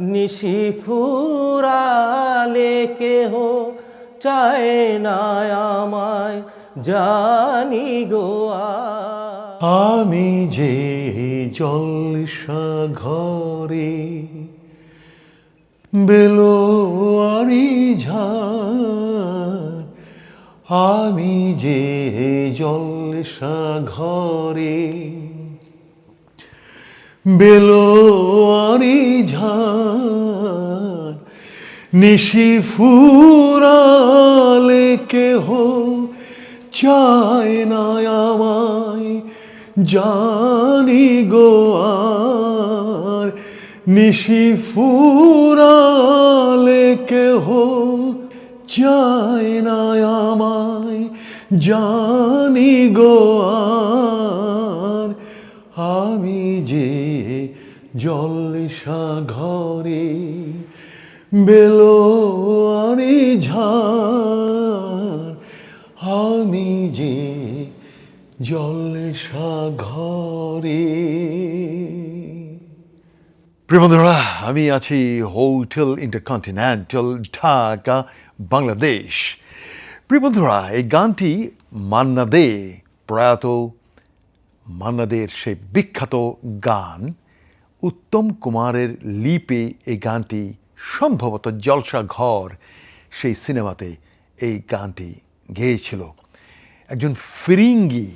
নিশি ফুরালে কেহ চায় না আমায় জানি গো আমি যে জলসা ঘরে বেলোয়ারি ঝাড়, আমি যে জলসা ঘরে বেলোয়ারি ঝাড় নিশি ফুরালে কেহ চায় না আমায় জানি গো আর, নিশি ফুরালে কেহ চায় না আমায় জানি গো আর। জলসা ঘরে বেলোয়ারি ঝাড় আমি যে জলসা ঘরে প্রিয় বন্ধুরা, আমি আছি হোটেল ইন্টারকন্টিনেন্টাল, ঢাকা, বাংলাদেশ। প্রিয় বন্ধুরা, এই গানটি মান্না দে, প্রয়াত মান্নাদের সেই বিখ্যাত গান। উত্তম কুমারের লিপে এই গানটি সম্ভবত জলসা ঘর সেই সিনেমাতে এই গানটি গেয়েছিল। একজন ফিরিঙ্গি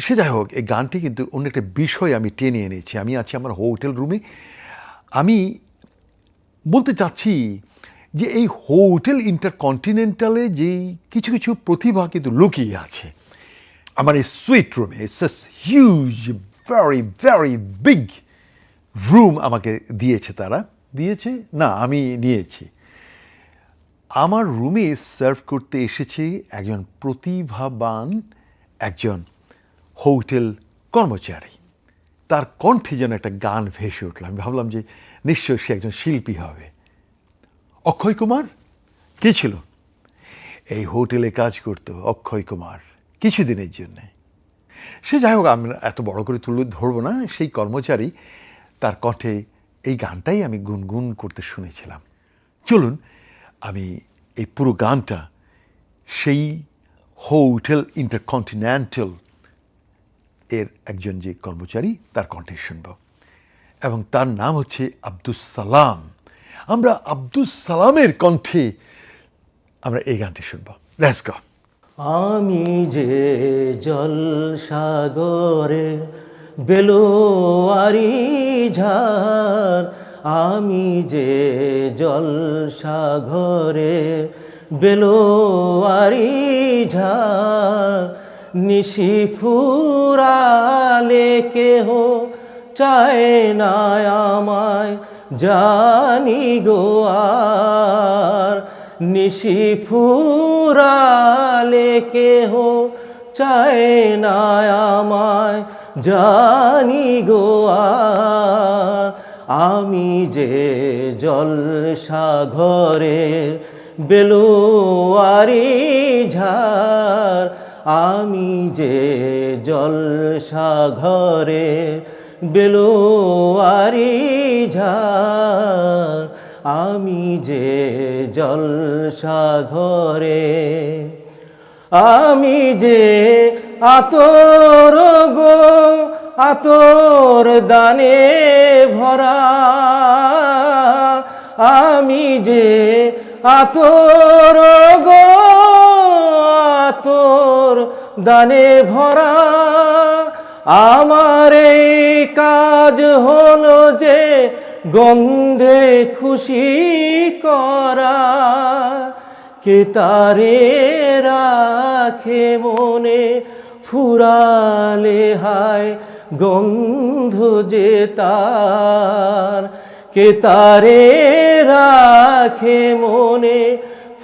সে যাই হোক এই গানটি কিন্তু অন্য একটা বিষয় আমি টেনে এনেছি। আমি আছি আমার হোটেল রুমে। আমি বলতে চাচ্ছি যে এই হোটেল ইন্টারকন্টিনেন্টালে যেই কিছু কিছু প্রতিভা কিন্তু লুকিয়ে আছে। আমার এই সুইট রুমে it's huge very very big room আমাকে দিয়েছে তারা। দিয়েছে? না, আমি নিয়েছি। আমার রুমে সার্ভ করতে এসেছে একজন প্রতিভাবান একজন হোটেল কর্মচারী। তার কণ্ঠে যেন একটা গান ভেসে উঠল। আমি ভাবলাম যে নিশ্চয় সে একজন শিল্পী হবে। অক্ষয় কুমার? কে ছিল? এই হোটেলে কাজ করত অক্ষয় কুমার কিছুদিনের জন্যে। সে যাই হোক, আমি এত বড় করে তুলে ধরবো না। সেই কর্মচারী তার কণ্ঠে এই গানটাই আমি গুনগুন করতে শুনেছিলাম। চলুন, আমি এই পুরো গানটা সেই হোটেল ইন্টারকন্টিনেন্টাল এর একজন যে কর্মচারী তার কণ্ঠে শুনব। এবং তার নাম হচ্ছে আব্দুস সালাম। আমরা আব্দুস সালামের কণ্ঠে আমরা এই গানটি শুনব। আমি যে জল সাগরে বেলোয়ারি ঝাড়, আমি যে জল সাগরে বেলোয়ারি ঝাড়, নিশি ফুরালে কেহ চায় না আমায় জানি গো আর, নিশি ফুরালে কেহ চায় না আমায় জানি গো, আমি যে জল সাগরের বেলোয়ারি ঝাড়, আমি যে জল সাগরে বেলোয়ারি ঝাড়, আমি যে জল সাগরে আমি যে আতর গো, আতর দানে ভরা। আমি যে আতর গো, আতর দানে ভরা। আমার এই কাজ হলো যে গন্ধে খুশি করা। কে তারে রাখে মনে ফুরালে হায় গন্ধ যে তার। কে তারে রাখে মনে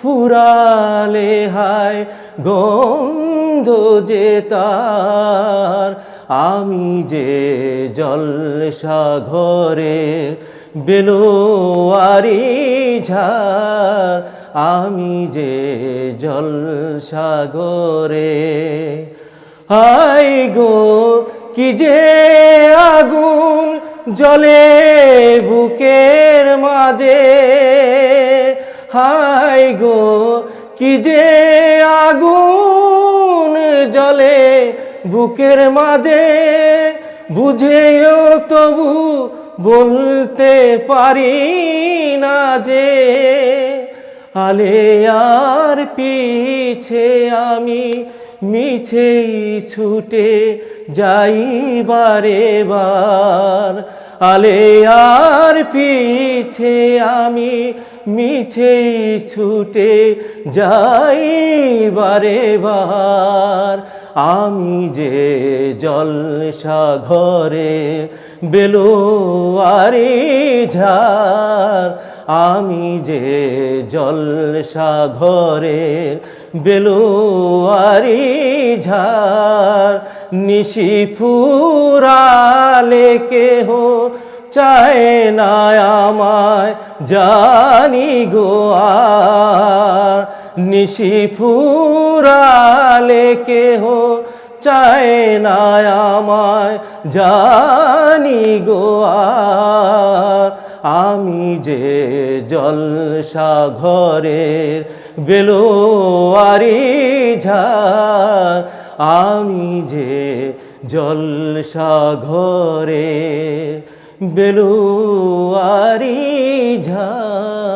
ফুরালে হায় গন্ধ যে তার। আমি যে জল সাগরের বেলোয়ারি ঝাড় আমি যে জল সাগরে হাই গো, কি যে আগুন জলে বুকের মাঝে। হাই গো, কি যে আগুন জলে বুকের মাঝে। বুঝেও তবু বলতে পারি না যে আলে আর পিছে আমি মিছেই ছুটে যাই বারে। বার আলে আর পিছে আমি মিছেই ছুটে যাই বারে বার। আমি যে জলসা ঘরে বেলোয়ারি ঝাড় আমি যে জলসা ঘরে বেলুয়ারি ঝাড়, নিশি ফুরালে কেহ চায় না আমায় জানি গো আর। নিশি ফুরালে কেহ চায় না আমায় জানি গো আর। আমি যে জলসা ঘরের বেলোয়ারি ঝা আমি যে জলসা ঘরে বেলুয়ারি ঝাড়